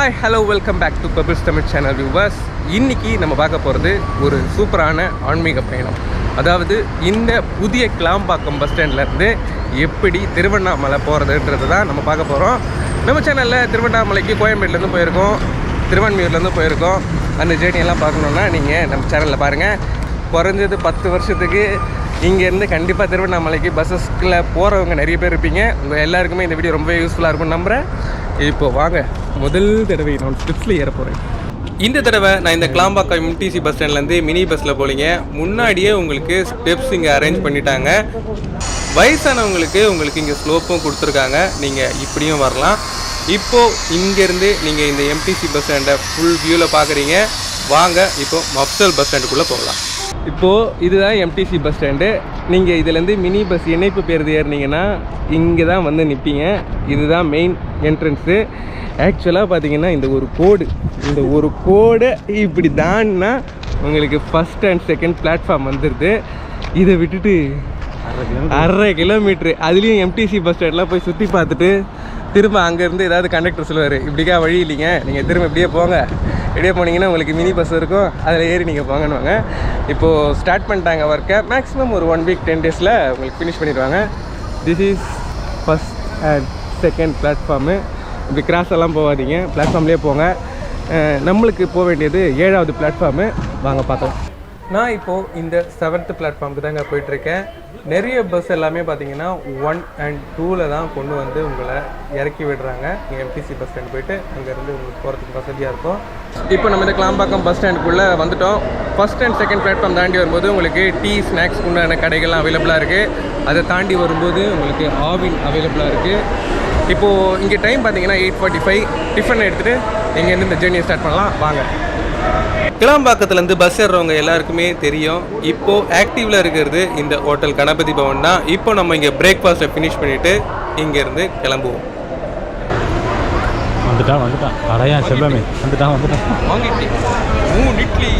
Hi hello welcome back to bubbles Tamil channel viewers இன்றைக்கி நம்ம பார்க்க போகிறது ஒரு சூப்பரான ஆன்மீக பயணம். அதாவது இந்த புதிய கிளாம்பாக்கம் பஸ் ஸ்டாண்ட்லேருந்து எப்படி திருவண்ணாமலை போகிறதுன்றது தான் நம்ம பார்க்க போகிறோம் நம்ம சேனலில் திருவண்ணாமலைக்கு கோயம்பேட்டிலேருந்து போயிருக்கோம். திருவான்மியூர்லேருந்து போயிருக்கோம். அந்த ஜேர்னியெல்லாம் பார்க்கணுன்னா நீங்கள் நம்ம சேனலில் பாருங்கள் குறைஞ்சது பத்து வருஷத்துக்கு இங்கேருந்து கண்டிப்பாக திருவண்ணாமலைக்கு பஸ்ஸஸ்ல போகிறவங்க நிறைய பேர் இருப்பீங்க. உங்கள் எல்லாருக்குமே இந்த வீடியோ ரொம்ப யூஸ்ஃபுல்லாக இருக்கும்னு நம்புகிறேன் இப்போ வாங்க முதல் தடவை நான் ஸ்டெப்ஸில் ஏற போகிறேன் இந்த தடவை நான் இந்த கிளாம்பாக்கம் எம்டிசி பஸ் ஸ்டாண்ட்லேருந்து மினி பஸ்ஸில் போலீங்க. முன்னாடியே உங்களுக்கு ஸ்டெப்ஸ் இங்கே அரேஞ்ச் பண்ணிட்டாங்க. வயசானவங்களுக்கு உங்களுக்கு இங்கே ஸ்லோப்பும் கொடுத்துருக்காங்க. நீங்கள் இப்படியும் வரலாம். இப்போது இங்கேருந்து நீங்கள் இந்த எம்டிசி பஸ் ஸ்டாண்டை ஃபுல் வியூவில் பார்க்குறீங்க வாங்க இப்போ மப்சல் பஸ் ஸ்டாண்டுக்குள்ளே போகலாம். இப்போது இதுதான் எம்டிசி பஸ் ஸ்டாண்டு நீங்கள் இதுலேருந்து மினி பஸ் இணைப்பு பேருந்து ஏறினீங்கன்னா இங்கே தான் வந்து நிற்பீங்க இதுதான் மெயின் என்ட்ரன்ஸு ஆக்சுவலாக பார்த்தீங்கன்னா இந்த ஒரு கோடு இந்த ஒரு கோடு இப்படி தான்னா உங்களுக்கு ஃபஸ்ட் அண்ட் செகண்ட் பிளாட்ஃபார்ம் வந்துடுது இதை விட்டுட்டு அரை கிலோமீட்ரு அதுலேயும் எம்டிசி பஸ் ஸ்டாண்ட்லாம் போய் சுற்றி பார்த்துட்டு திரும்ப அங்கேருந்து ஏதாவது கண்டக்டர் சொல்லுவார் இப்படிக்கா வழி இல்லைங்க. நீங்கள் திரும்ப இப்படியே போங்க. இடையே போனீங்கன்னா உங்களுக்கு மினி பஸ் இருக்கும். அதில் ஏறி நீங்கள் போங்கன்னுவாங்க இப்போது ஸ்டார்ட் பண்ணிட்டாங்க ஒர்க்கை மேக்ஸிமம் ஒரு ஒன் வீக் டென் டேஸில் உங்களுக்கு ஃபினிஷ் பண்ணிடுவாங்க. This is first and second platform இப்படி கிராஸ் எல்லாம் போகாதீங்க. பிளாட்ஃபார்ம்லேயே போங்க. நம்மளுக்கு போக வேண்டியது ஏழாவது பிளாட்ஃபார்மு வாங்க பார்த்தோம் நான் இப்போது இந்த செவன்த்து பிளாட்ஃபார்முக்கு தாங்க போயிட்டுருக்கேன். நிறைய பஸ் எல்லாமே பார்த்தீங்கன்னா ஒன் அண்ட் டூவில் தான் கொண்டு வந்து உங்களை இறக்கி விடுறாங்க. எம்டிசி பஸ் ஸ்டாண்ட் போயிட்டு அங்கேருந்து உங்களுக்கு போகிறதுக்கு வசதியாக இருக்கும். இப்போ நம்ம இந்த கிளாம்பாக்கம் பஸ் ஸ்டாண்டுக்குள்ளே வந்துட்டோம். ஃபஸ்ட் அண்ட் செகண்ட் பிளாட்ஃபார்ம் தாண்டி வரும்போது உங்களுக்கு டீ ஸ்நாக்ஸ் உண்டான கடைகள்லாம் அவைலபிளாக இருக்குது அதை தாண்டி வரும்போது உங்களுக்கு ஆவின் அவைலபிளாக இருக்குது இப்போது இங்கே டைம் பார்த்தீங்கன்னா எயிட் ஃபார்ட்டி ஃபைவ் டிஃபன் எடுத்துகிட்டு இங்கேருந்து இந்த ஜேர்னியை ஸ்டார்ட் பண்ணலாம். வாங்க. கிளாம்பாக்கத்துலேருந்து பஸ் ஏறுறவங்க எல்லாருக்குமே தெரியும். இப்போது ஆக்டிவில் இருக்கிறது இந்த ஹோட்டல் கணபதி பவன் தான். இப்போ நம்ம இங்கே பிரேக்ஃபாஸ்ட்டை ஃபினிஷ் பண்ணிவிட்டு இங்கேருந்து கிளம்புவோம். வந்துட்டான் வந்துட்டான். அடையா செல்வமே வந்துட்டான் வந்துட்டான். வாங்க இட்லி மூணு இட்லி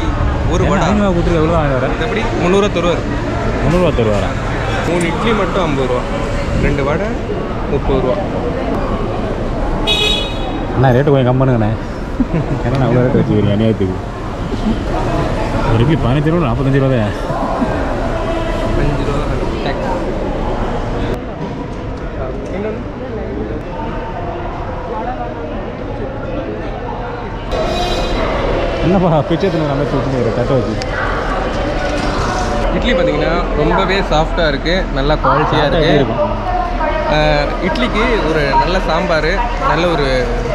ஒரு வடை. ஐநூறுவா கொடுத்துட்டு எவ்வளோ வாங்கி வரேன் எப்படி முந்நூறுவா தருவார் முந்நூறுவா தருவாரா மூணு இட்லி மட்டும் ஐம்பது ரூபா. ரெண்டு வடை முப்பது ரூபா. அண்ணா ரேட்டு கொஞ்சம் கம் பண்ணுங்கண்ணே. ஏன்னா நான் அவ்வளோ ரேட்டு வச்சுக்கிறீங்க அநியாயத்துக்கு? ஒரு இட்லி பதினஞ்சு ரூபா நாற்பத்தஞ்சு ரூபா தான் அஞ்சு ரூபா என்னப்பா பிச்சை தின்னு நம்ம வச்சுக்கிறேன் தட்டை வச்சு. இட்லி பார்த்தீங்கன்னா ரொம்பவே சாஃப்டாக இருக்குது நல்லா குவாலிட்டியாக இருக்குது இருக்கும் இட்லிக்கு ஒரு நல்ல சாம்பார் நல்ல ஒரு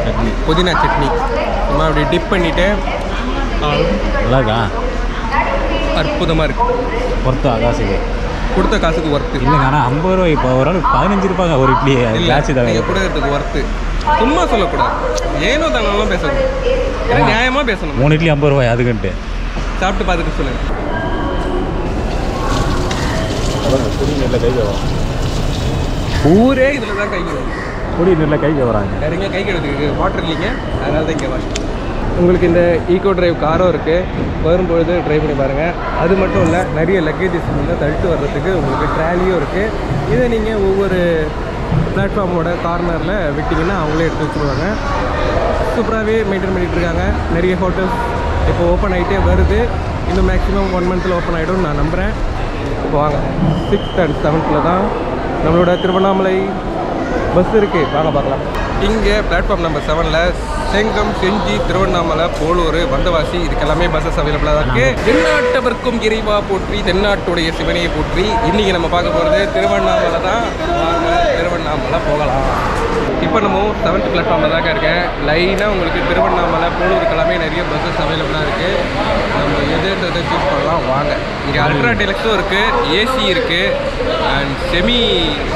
சட்னி. புதினா சட்னி. சும்மா அப்படி டிப் பண்ணிவிட்டு நல்லா இருக்கா? அற்புதமாக இருக்குது பொறுத்து ஆகாசிக்கு கொடுத்த காசுக்கு ஒர்த்து இல்லைங்க ஆனால் ஐம்பது ரூபா இப்போ ஒரு ஆள் பதினஞ்சு ரூபாங்க ஒரு இட்லி இல்லை நீங்கள் கொடுக்கறதுக்கு ஒர்த்து சும்மா சொல்லக்கூடாது. ஏனோ தானெல்லாம் பேசக்கூடாது ஏன்னா நியாயமாக பேசணும். மூணு இட்லி ஐம்பது ரூபாய் அதுக்குன்ட்டு சாப்பிட்டு பார்த்துட்டு சொல்லுங்கள் ஊரே இதில் தான் கை கழுவுது. குடி நெல்லை கை கவராங்க வேற எங்கேயும் கை கழுவுறதுக்கு வாட்டர் இல்லைங்க. அதனால தான் இங்கே வாங்க உங்களுக்கு இந்த ஈகோ டிரைவ் காரும் இருக்குது வரும்பொழுது ட்ரைவ் பண்ணி பாருங்கள் அது மட்டும் இல்லை நிறைய லக்கேஜஸ் வந்து தள்ளிட்டு வர்றதுக்கு உங்களுக்கு ட்ராலியும் இருக்குது இதை நீங்கள் ஒவ்வொரு பிளாட்ஃபார்மோட கார்னரில் விட்டிங்கன்னா அவங்களே எடுத்து வச்சுருவாங்க. சூப்பராகவே மெயின்டைன் பண்ணிகிட்டு இருக்காங்க. நிறைய ஹோட்டல்ஸ் இப்போ ஓப்பன் ஆகிட்டே வருது. இன்னும் மேக்ஸிமம் ஒன் மந்தில் ஓப்பன் ஆகிடும்னு நான் நம்புகிறேன் இப்போ வாங்க. சிக்ஸ்த் அண்ட் செவன்த்தில் தான் நம்மளோட திருவண்ணாமலை பஸ் இருக்குது வாங்க பார்க்கலாம். இங்கே பிளாட்ஃபார்ம் நம்பர் செவனில் செங்கம் செஞ்சி திருவண்ணாமலை போலூர் வந்தவாசி இதுக்கெல்லாமே பஸ்ஸஸ் அவைலபிளாக தான் இருக்குது தென்னாட்டவர்க்கும் இறைவா போற்றி தென்னாட்டுடைய சிவனையை போற்றி இன்றைக்கி நம்ம பார்க்க போகிறது திருவண்ணாமலை தான். வாங்க திருவண்ணாமலை போகலாம். இப்போ நம்ம செவன்த் பிளாட்ஃபார்மில் தாங்க இருக்கேன். லைனாக உங்களுக்கு திருவண்ணாமலை போலூருக்கு எல்லாமே நிறைய பஸ்ஸஸ் அவைலபிளாக இருக்குது நம்ம எது எதை சூஸ் பண்ணலாம் வாங்க. இங்கே அல்ட்ரா டெலக்ஸும் இருக்குது ஏசி இருக்குது அண்ட் செமி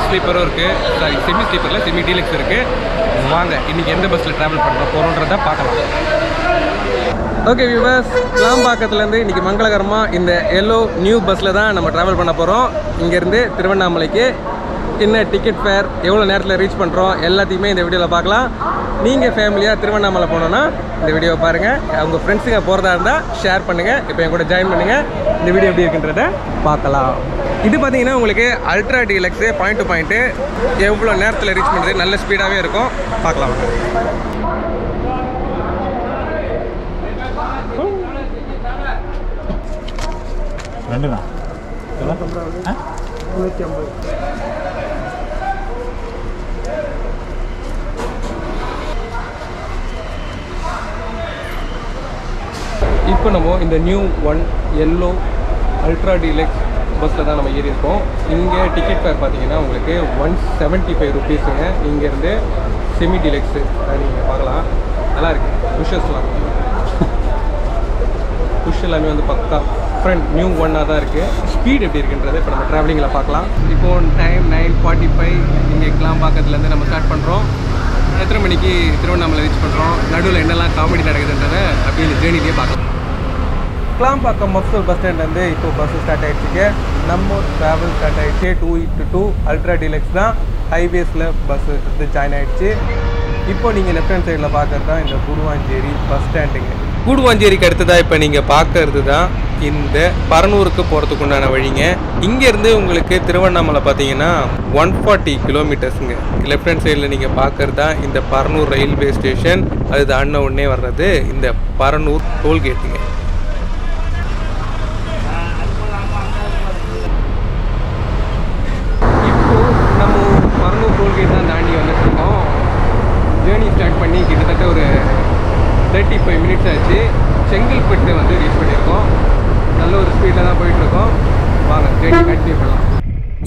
ஸ்லீப்பரும் இருக்குது சாரி செமி ஸ்லீப்பரில் செமி டீலக்ஸ் இருக்குது வாங்க இன்றைக்கி எந்த பஸ்ஸில் ட்ராவல் பண்ண போகிறோன்றதை பார்க்கலாம். ஓகே வியூவர்ஸ் கிளாம்பாக்கத்துலேருந்து இன்றைக்கி மங்களகரமாக இந்த எல்லோ நியூ பஸ்ஸில் தான் நம்ம ட்ராவல் பண்ண போகிறோம் இங்கேருந்து திருவண்ணாமலைக்கு என்ன டிக்கெட் ஃபேர் எவ்வளோ நேரத்தில் ரீச் பண்ணுறோம் எல்லாத்தையுமே இந்த வீடியோவில் பார்க்கலாம். நீங்கள் ஃபேமிலியாக திருவண்ணாமலை போனோன்னா இந்த வீடியோவை பாருங்கள் உங்கள் ஃப்ரெண்ட்ஸுங்க போகிறதா இருந்தால் ஷேர் பண்ணுங்கள் இப்போ என் கூட ஜாயின் பண்ணுங்கள் இந்த வீடியோ எப்படி இருக்குன்றத பார்க்கலாம். இது பார்த்தீங்கன்னா உங்களுக்கு ultra deluxe point to point எவ்வளோ நேரத்தில் ரீச் பண்ணுறது நல்ல ஸ்பீடாகவே இருக்கும். பார்க்கலாம். ரெண்டு தான் இப்போ நம்ம இந்த new one yellow ultra deluxe பஸ்ஸில் தான் நம்ம ஏறியிருக்கோம். இங்கே டிக்கெட் ஃபேர் பார்த்தீங்கன்னா உங்களுக்கு ஒன் செவன்ட்டி ஃபைவ் ருபீஸுங்க இங்கேருந்து செமி டீலக்ஸு நீங்கள் பார்க்கலாம். நல்லா இருக்கு. விஷஸ்லாம் புஷ் எல்லாமே வந்து பக்கா. ஃப்ரெண்ட் நியூ ஒன்னாக தான் இருக்குது ஸ்பீட் எப்படி இருக்குன்றது இப்போ நம்ம ட்ராவலிங்கில் பார்க்கலாம். இப்போ டைம் நைன் ஃபார்ட்டி ஃபைவ் இங்கே பார்க்கறதுலேருந்து நம்ம ஸ்டார்ட் பண்ணுறோம் எத்தனை மணிக்கு திருவண்ணாமலை ரீச் பண்ணுறோம் நடுவில் என்னெல்லாம் காமெடி நடக்குதுன்றதை அப்படியே இந்த ஜேர்னிலேயே பார்க்கலாம். கிளாம்பாக்கம் மஃப்சல் பஸ் ஸ்டாண்ட்லேருந்து இப்போ பஸ் ஸ்டார்ட் ஆகிடுச்சிங்க நம்ம ட்ராவல் ஸ்டார்ட் ஆகிடுச்சு டூ இட்டு டூ அல்ட்ரா டீலக்ஸ் தான் ஹைவேஸில் பஸ் வந்து ஜாயின் ஆகிடுச்சு இப்போ நீங்கள் லெஃப்ட் ஹேண்ட் சைடில் பார்க்குறது தான் இந்த குடுவாஞ்சேரி பஸ் ஸ்டாண்டுங்க கூடுவாஞ்சேரிக்கு அடுத்ததாக இப்போ நீங்கள் பார்க்கறது தான் இந்த பரனூருக்கு போகிறதுக்கு உண்டான வழிங்க. இங்கேருந்து உங்களுக்கு திருவண்ணாமலை பார்த்தீங்கன்னா ஒன் ஃபார்ட்டி கிலோமீட்டர்ஸுங்க லெஃப்ட் ஹேண்ட் சைடில் நீங்கள் பார்க்கறது தான் இந்த பரனூர் ரயில்வே ஸ்டேஷன் அது தாண்டின உடனே வர்றது இந்த பரனூர் டோல்கேட்டுங்க இப்போ நம்ம பரனூர் டோல்கேட் தான் தாண்டி வந்துட்டுருக்கோம் ஜேர்னி ஸ்டார்ட் பண்ணி கிட்டத்தட்ட ஒரு தேர்ட்டி ஃபைவ் மினிட்ஸ் ஆச்சு செங்கல்பட்டு வந்து ரீச் பண்ணியிருக்கோம் நல்ல ஒரு ஸ்பீடில் தான் போயிட்டுருக்கோம். வாங்க ஜேர்னி கண்டினியூ பண்ணலாம்.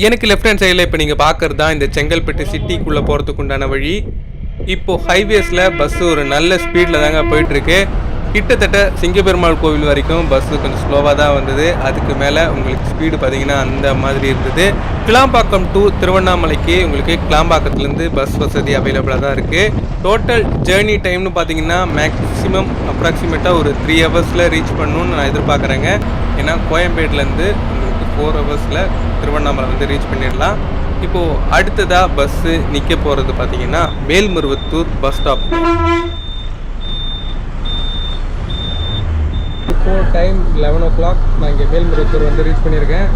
எனக்கு லெஃப்ட் ஹேண்ட் சைடில் இப்போ நீங்கள் பார்க்குறது தான் இந்த செங்கல்பட்டு சிட்டிக்குள்ளே போகிறதுக்கு உண்டான வழி இப்போது ஹைவேஸில் பஸ்ஸு ஒரு நல்ல ஸ்பீடில் தாங்க போயிட்டுருக்கு. கிட்டத்தட்ட சிங்கப்பெருமாள் கோவில் வரைக்கும் பஸ்ஸு கொஞ்சம் ஸ்லோவாக தான் வந்தது. அதுக்கு மேலே உங்களுக்கு ஸ்பீடு பார்த்தீங்கன்னா அந்த மாதிரி இருந்தது. கிளாம்பாக்கம் டு திருவண்ணாமலைக்கு உங்களுக்கு கிளாம்பாக்கத்துலேருந்து பஸ் வசதி அவைலபிளாக தான் இருக்குது டோட்டல் ஜேர்னி டைம்னு பார்த்தீங்கன்னா மேக்ஸிமம் அப்ராக்சிமேட்டாக ஒரு த்ரீ ஹவர்ஸில் ரீச் பண்ணணும்னு நான் எதிர்பார்க்குறேங்க. ஏன்னா கோயம்பேட்லேருந்து உங்களுக்கு ஃபோர் ஹவர்ஸில் திருவண்ணாமலை வந்து ரீச் பண்ணிடலாம். இப்போது அடுத்ததாக பஸ்ஸு நிற்க போகிறது பார்த்தீங்கன்னா மேல்மருவத்தூர் பஸ் ஸ்டாப் இப்போ டைம் லெவன் ஓ கிளாக் நான் இங்கே வேல்முருத்தூர் வந்து ரீச் பண்ணியிருக்கேன்.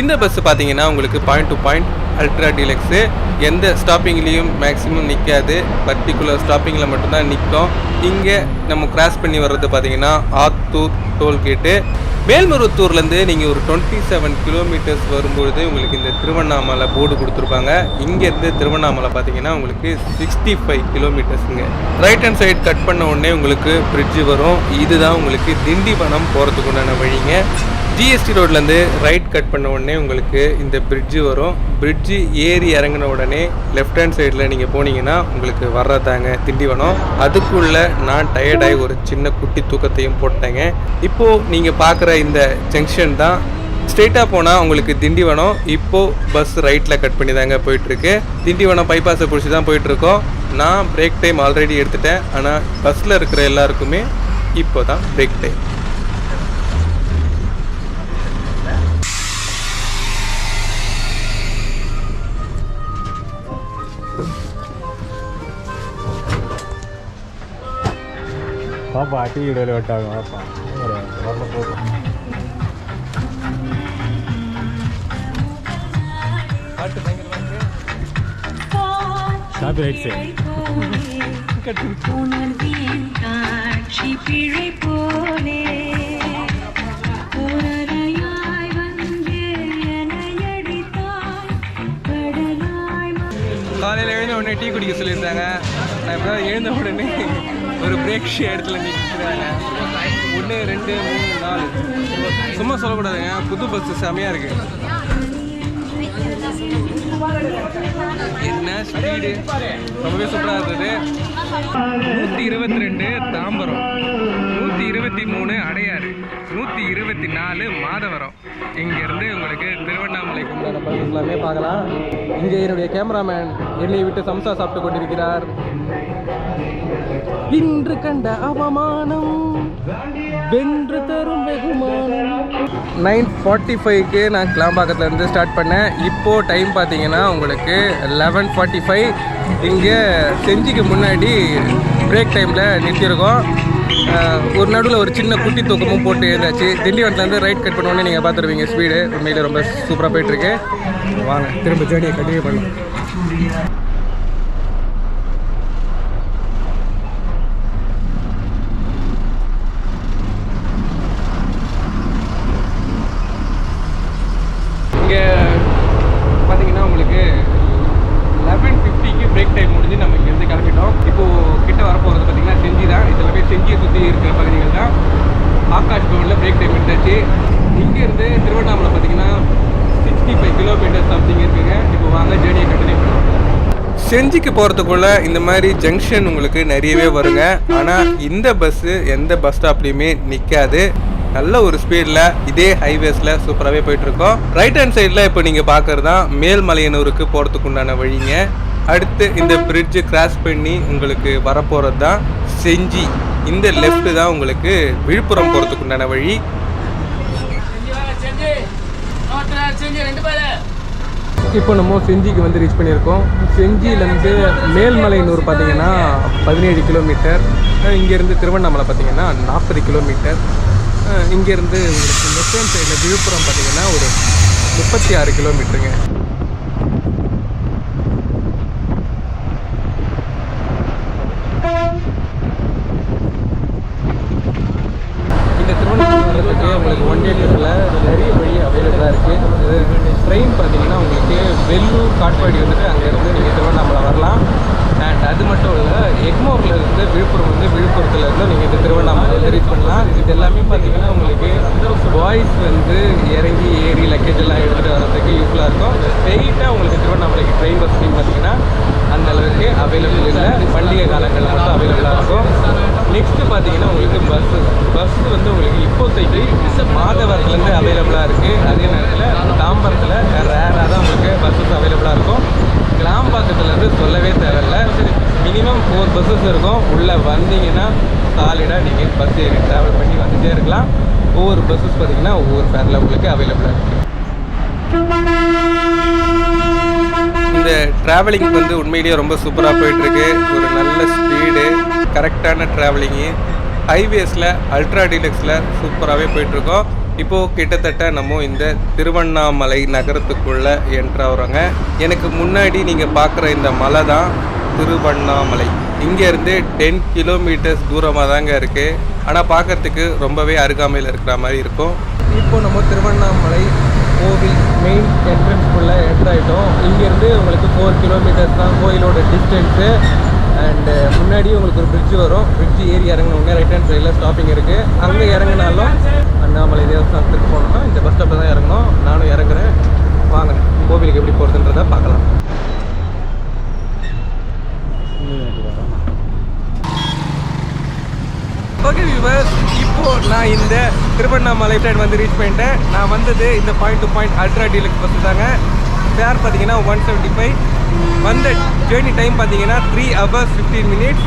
இந்த பஸ் பார்த்தீங்கன்னா உங்களுக்கு point to point ultra deluxe எந்த ஸ்டாப்பிங்லேயும் மேக்ஸிமம் நிற்காது பர்டிகுலர் ஸ்டாப்பிங்கில் மட்டும்தான் நிற்கும். இங்கே நம்ம கிராஸ் பண்ணி வர்றது பார்த்தீங்கன்னா ஆத்தூர் டோல்கேட்டு மேல்மருவத்தூர்லேருந்து நீங்கள் ஒரு டுவெண்ட்டி செவன் கிலோமீட்டர்ஸ் வரும்பொழுது உங்களுக்கு இந்த திருவண்ணாமலை போர்டு கொடுத்துருப்பாங்க. இங்கேருந்து திருவண்ணாமலை பார்த்தீங்கன்னா உங்களுக்கு சிக்ஸ்டி ஃபைவ் கிலோமீட்டர்ஸுங்க ரைட் ஹேண்ட் சைடு கட் பண்ண உடனே உங்களுக்கு பிரிட்ஜு வரும். இதுதான் உங்களுக்கு திண்டிவனம் போகிறதுக்கு உண்டான வழிங்க. ஜிஎஸ்டி ரோட்லேருந்து ரைட் கட் பண்ண உடனே உங்களுக்கு இந்த பிரிட்ஜு வரும். பிரிட்ஜு ஏறி இறங்கின உடனே லெஃப்ட் ஹேண்ட் சைடில் நீங்கள் போனீங்கன்னா உங்களுக்கு வர்றதாங்க திண்டிவனம் அதுக்குள்ளே நான் டயர்டாகி ஒரு சின்ன குட்டி தூக்கத்தையும் போட்டேங்க. இப்போது நீங்கள் பார்க்குற இந்த ஜங்ஷன் தான். ஸ்ட்ரெயிட்டாக போனால் உங்களுக்கு திண்டிவனம் இப்போது பஸ் ரைட்டில் கட் பண்ணி தாங்க போயிட்டுருக்கு. திண்டிவனம் பைபாஸை பிடிச்சி தான் போயிட்டுருக்கோம். நான் பிரேக் டைம் ஆல்ரெடி எடுத்துட்டேன். ஆனால் பஸ்ஸில் இருக்கிற எல்லாருக்குமே இப்போ தான் பிரேக் டைம் ആ പാട്ട് വീടുകൾ കേട്ടാകും ആ പാട്ട് ഭയങ്കര உடனே டீ குடிக்க சொல்லியிருந்தாங்க. நான் இப்போ எழுந்த உடனே ஒரு பிரேக் இடத்துல நிற்கிறாங்க ஒன்று ரெண்டு மூணு நாலு. சும்மா சொல்லக்கூடாதுங்க. புது பஸ்ஸு செமையாக இருக்கு. என்ன ஸ்பீடு ரொம்பவே சூப்பராக இருந்தது. நூற்றி இருபத்தி ரெண்டு தாம்பரம். இருபத்தி மூணு அடையாறு நூற்றி இருபத்தி நாலு மாதவரம். இங்கேருந்து உங்களுக்கு திருவண்ணாமலை உண்டான எல்லாமே பார்க்கலாம். இங்கே என்னுடைய கேமராமேன் என்னை விட்டு சம்சா சாப்பிட்டு கொண்டிருக்கிறார். இன்று கண்ட அவமானம் வென்று தரும் வெகுமானம். நைன் ஃபார்ட்டி ஃபைவ்க்கு நான் கிளாம்பாக்கத்துலேருந்து ஸ்டார்ட் பண்ணேன். இப்போது டைம் பார்த்தீங்கன்னா உங்களுக்கு லெவன் ஃபார்ட்டி ஃபைவ். இங்கே செஞ்சிக்கு முன்னாடி பிரேக் டைமில் நிறுத்தியிருக்கோம். ஒரு நடுவில் ஒரு சின்ன குட்டி தூக்கமும் போட்டு எழுந்தாச்சு. திண்டிவனத்துலேருந்து ரைட் கட் பண்ணோன்னே நீங்கள் பார்த்துருவீங்க ஸ்பீடு உண்மையிலே ரொம்ப சூப்பராக போயிட்டுருக்கு வாங்க திரும்ப ஜேர்னியை கண்டினியூ பண்ணலாம். செஞ்சிக்கு போகிறதுக்குள்ள இந்த மாதிரி ஜங்ஷன் உங்களுக்கு நிறையவே வருங்க. ஆனால் இந்த பஸ்ஸு எந்த பஸ் ஸ்டாப்லேயுமே நிற்காது நல்ல ஒரு ஸ்பீடில் இதே ஹைவேஸில் சூப்பராகவே போயிட்டுருக்கோம். ரைட் ஹேண்ட் சைடில் இப்போ நீங்கள் பார்க்குறது தான் மேல்மலையனூருக்கு போகிறதுக்கு உண்டான வழிங்க. அடுத்து இந்த பிரிட்ஜு கிராஸ் பண்ணி உங்களுக்கு வரப்போகிறது தான் செஞ்சி. இந்த லெஃப்ட் தான் உங்களுக்கு விழுப்புரம் போகிறதுக்கு உண்டான வழி இப்போ நம்ம செஞ்சிக்கு வந்து ரீச் பண்ணியிருக்கோம். செஞ்சியிலேருந்து மேல்மலையனூர் பார்த்தீங்கன்னா பதினேழு கிலோமீட்டர் இங்கேருந்து திருவண்ணாமலை பார்த்தீங்கன்னா நாற்பது கிலோமீட்டர் இங்கேருந்து உங்களுக்கு லெஃப்ட் ஹேண்ட் சைடில் விழுப்புரம் பார்த்தீங்கன்னா ஒரு முப்பத்தி ஆறு கிலோமீட்டருங்க இந்த திருவண்ணாமலைக்கு உங்களுக்கு ஒன் டே ட்ரிப்பில் நிறைய வழி அவைலபிளாக இருக்குது ட்ரெயின் பார்த்தீங்கன்னா உங்களுக்கு வெள்ளூர் வந்துட்டு அங்கேருந்து நீங்கள் திருவண்ணாமலை வரலாம். அண்ட் அது மட்டும் இல்லை எக்மோரில் இருந்து விழுப்புரம் வந்து விழுப்புரத்துலேருந்து நீங்கள் திருவண்ணாமலை ரீச் பண்ணலாம். இது எல்லாமே பார்த்தீங்கன்னா உங்களுக்கு பாய்ஸ் வந்து இறங்கி ஏறி லக்கேஜ் எல்லாம் எடுத்துகிட்டு வரதுக்கு யூஸ்ஃபுல்லாக இருக்கும். ஸ்ட்ரெயிட்டாக உங்களுக்கு திருவண்ணாமலைக்கு ட்ரெயின் வசதி பார்த்தீங்கன்னா அந்த அளவுக்கு அவைலபிள் இல்லை. பண்டிகை காலங்களில் மட்டும் அவைலபிளாக இருக்கும். நெக்ஸ்ட்டு பார்த்தீங்கன்னா உங்களுக்கு பஸ்ஸு பஸ் வந்து உங்களுக்கு இப்போதைக்கு மாதவரத்துலேருந்து அவைலபிளாக இருக்குது அதே நேரத்தில் தாம்பரத்தில் ரேராக தான் உங்களுக்கு பஸ்ஸஸ் அவைலபிளாக இருக்கும். கிளாம்பாக்கத்துலேருந்து சொல்லவே தேவையில்ல. மினிமம் ஃபோர் பஸ்ஸஸ் இருக்கும். உள்ளே வந்தீங்கன்னா சாலிடாக நீங்கள் பஸ் ஏறி ட்ராவல் பண்ணி வந்துட்டே இருக்கலாம். ஒவ்வொரு பஸ்ஸஸ் பார்த்தீங்கன்னா ஒவ்வொரு ஃபேரில் உங்களுக்கு அவைலபிளாக இருக்குது இந்த ட்ராவலிங் வந்து உண்மையிலேயே ரொம்ப சூப்பராக போயிட்டுருக்கு. ஒரு நல்ல ஸ்பீடு கரெக்டான ட்ராவலிங்கு ஹைவேஸில் அல்ட்ரா டீலக்ஸில் சூப்பராகவே போயிட்டுருக்கோம். இப்போது கிட்டத்தட்ட நம்ம இந்த திருவண்ணாமலை நகரத்துக்குள்ளே என்ட்ராகிறோங்க எனக்கு முன்னாடி நீங்கள் பார்க்குற இந்த மலை தான் திருவண்ணாமலை. இங்கேருந்து டென் கிலோமீட்டர்ஸ் தூரமாக தாங்க இருக்குது ஆனால் பார்க்கறதுக்கு ரொம்பவே அருகாமையில் இருக்கிற மாதிரி இருக்கும். இப்போ நம்ம திருவண்ணாமலை கோவில் மெயின் என்ட்ரன்ஸ்குள்ளே எடுத்தாயிட்டோம். இங்கேருந்து உங்களுக்கு ஃபோர் கிலோமீட்டர்ஸ் தான் கோயிலோட டிஸ்டன்ஸு அண்டு uh, முன்னாடி உங்களுக்கு ஒரு பிரிட்ஜ் வரும். பிரிட்ஜ் ஏறி இறங்கினவங்க ரைட் ஹேண்ட் சைடில் ஸ்டாப்பிங் இருக்குது அங்கே இறங்கினாலும் அண்ணாமலை தேவஸ்தானத்துக்கு போகணும்னா இந்த பஸ் ஸ்டாப்பில் தான் இறங்கணும். நானும் இறங்குறேன். வாங்க கோவிலுக்கு எப்படி போகிறதுன்றதை பார்க்கலாம். ஓகே வியூவர்ஸ் இப்போ நான் இந்த திருவண்ணாமலை சைடு வந்து ரீச் பண்ணிட்டேன். நான் வந்தது இந்த point to point ultra deluxe bus தாங்க. ஃபேர் பார்த்தீங்கன்னா ஒன் செவன்ட்டி ஃபைவ் வந்த ஜேர்னி டைம் பார்த்தீங்கன்னா த்ரீ ஹவர்ஸ் ஃபிஃப்டீன் மினிட்ஸ்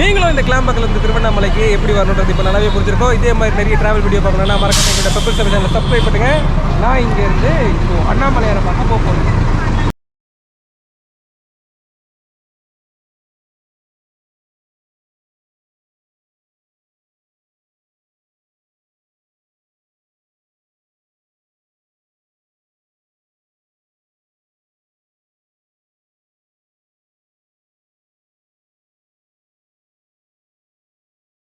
நீங்களும் இந்த கிளாம்பக்கில் இருந்து திருவண்ணாமலைக்கு எப்படி வரணுன்றது இப்போ நல்லாவே புரிஞ்சிருக்கோம். இதே மாதிரி நிறைய ட்ராவல் வீடியோ பார்க்கணும்னா மறக்காம எங்களோட பெப்பர் சேனல் சப்ஸ்கிரைப் பண்ணுங்கள் நான் இங்கேருந்து இப்போ அண்ணாமலையாரை பார்க்க போக போகிறேன்